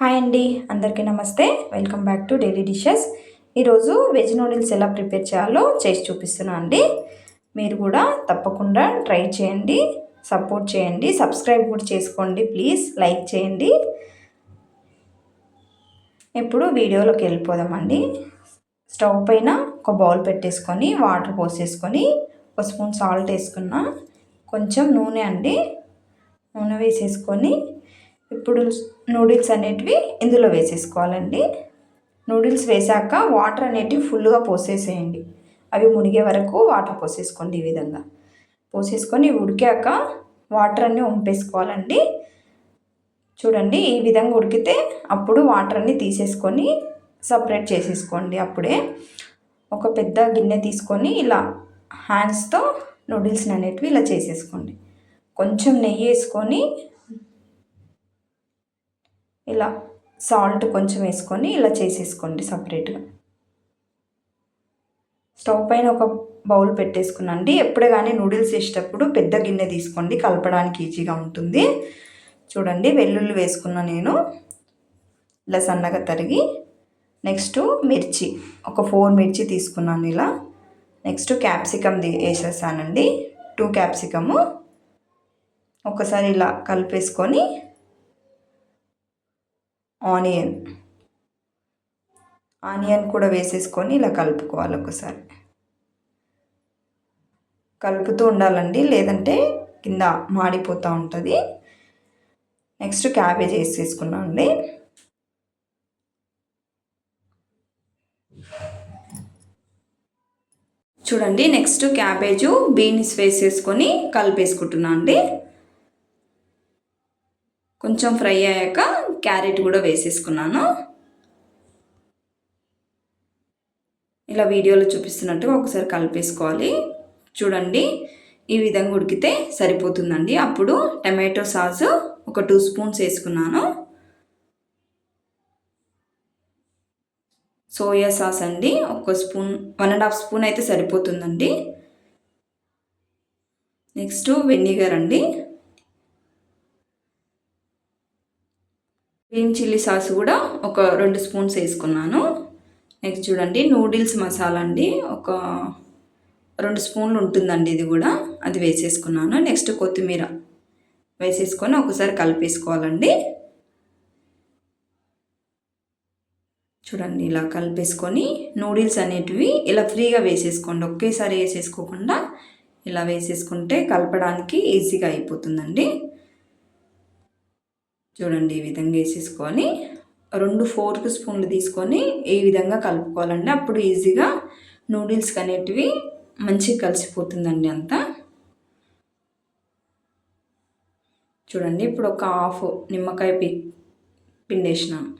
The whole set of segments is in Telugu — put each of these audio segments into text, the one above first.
హాయ్ అండి అందరికీ నమస్తే. Welcome back to daily dishes ఈరోజు వెజ్ నూడిల్స్ ఎలా ప్రిపేర్ చేయాలో చేసి చూపిస్తున్నాను అండి. మీరు కూడా తప్పకుండా ట్రై చేయండి సపోర్ట్ చేయండి సబ్స్క్రైబ్ కూడా చేసుకోండి ప్లీజ్ లైక్ చేయండి. ఇప్పుడు వీడియోలోకి వెళ్ళిపోదామండి స్టవ్ పైన ఒక బౌల్ పెట్టేసుకొని వాటర్ పోసేసుకొని ఒక స్పూన్ సాల్ట్ వేసుకున్న కొంచెం నూనె అండి. నూనె వేసేసుకొని ఇప్పుడు నూడిల్స్ అనేటివి ఇందులో వేసేసుకోవాలండి. నూడిల్స్ వేసాక వాటర్ అనేటివి ఫుల్గా పోసేసేయండి. అవి మునిగే వరకు వాటర్ పోసేసుకోండి ఈ విధంగా. పోసేసుకొని ఉడికాక వాటర్ అన్నీ వంపేసుకోవాలండి చూడండి ఈ విధంగా ఉడికితే అప్పుడు వాటర్ అన్నీ తీసేసుకొని సపరేట్ చేసేసుకోండి అప్పుడే. ఒక పెద్ద గిన్నె తీసుకొని ఇలా హ్యాండ్స్తో నూడిల్స్ని అనేటివి ఇలా చేసేసుకోండి. కొంచెం నెయ్యి వేసుకొని ఇలా సాల్ట్ కొంచెం వేసుకొని ఇలా చేసేసుకోండి సపరేట్గా స్టవ్ పైన ఒక బౌల్ పెట్టేసుకున్నాండి ఎప్పుడే కానీ నూడిల్స్ వేసేటప్పుడు పెద్ద గిన్నె తీసుకోండి. కలపడానికి ఈజీగా ఉంటుంది. చూడండి వెల్లుల్లి వేసుకున్న నేను. ఇలా సన్నగా తరిగి నెక్స్ట్ మిర్చి. ఒక ఫోర్ మిర్చి తీసుకున్నాను ఇలా. నెక్స్ట్ క్యాప్సికమ్ వేసేసానండి. టూ క్యాప్సికము ఒకసారి ఇలా కలిపేసుకొని ఆనియన్. ఆనియన్ కూడా వేసేసుకొని ఇలా కలుపుకోవాలి ఒకసారి. కలుపుతూ ఉండాలండి లేదంటే కింద మాడిపోతూ ఉంటుంది. నెక్స్ట్ క్యాబేజ్ వేసేసుకున్నాం అండి. చూడండి నెక్స్ట్ క్యాబేజు బీన్స్ వేసేసుకొని కలిపేసుకుంటున్నాను అండి. కొంచెం ఫ్రై అయ్యాక క్యారెట్ కూడా వేసేసుకున్నాను. ఇలా వీడియోలో చూపిస్తున్నట్టుగా ఒకసారి కలిపేసుకోవాలి. చూడండి ఈ విధంగా ఉడికితే సరిపోతుందండి. అప్పుడు టమాటో సాసు ఒక టూ స్పూన్స్ వేసుకున్నాను. సోయా సాస్ అండి ఒక spoon one and half spoon అయితే సరిపోతుందండి. నెక్స్ట్ వెనిగర్ అండి. గ్రీన్ చిల్లీ సాస్ కూడా ఒక రెండు స్పూన్స్ వేసుకున్నాను. నెక్స్ట్ చూడండి నూడిల్స్ మసాలా అండి. ఒక రెండు స్పూన్లు ఉంటుందండి ఇది కూడా. అది వేసేసుకున్నాను. నెక్స్ట్ కొత్తిమీర వేసేసుకొని ఒకసారి కలిపేసుకోవాలండి. చూడండి ఇలా కలిపేసుకొని నూడిల్స్ అనేటివి ఇలా ఫ్రీగా వేసేసుకోండి. ఒకేసారి వేసేసుకోకుండా ఇలా వేసేసుకుంటే కలపడానికి ఈజీగా అయిపోతుందండి. చూడండి ఈ విధంగా వేసేసుకొని రెండు ఫోర్క్ స్పూన్లు తీసుకొని ఈ విధంగా కలుపుకోవాలండి అప్పుడు ఈజీగా నూడిల్స్ అనేటివి మంచిగా కలిసిపోతుందండి అంతా. చూడండి ఇప్పుడు ఒక హాఫ్ నిమ్మకాయ పి పిండేసినాను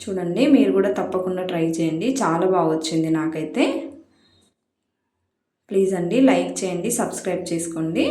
చూడండి మీరు కూడా తప్పకుండా ట్రై చేయండి. చాలా బాగా వచ్చింది నాకైతే. ప్లీజ్ అండి లైక్ చేయండి సబ్స్క్రైబ్ చేసుకోండి.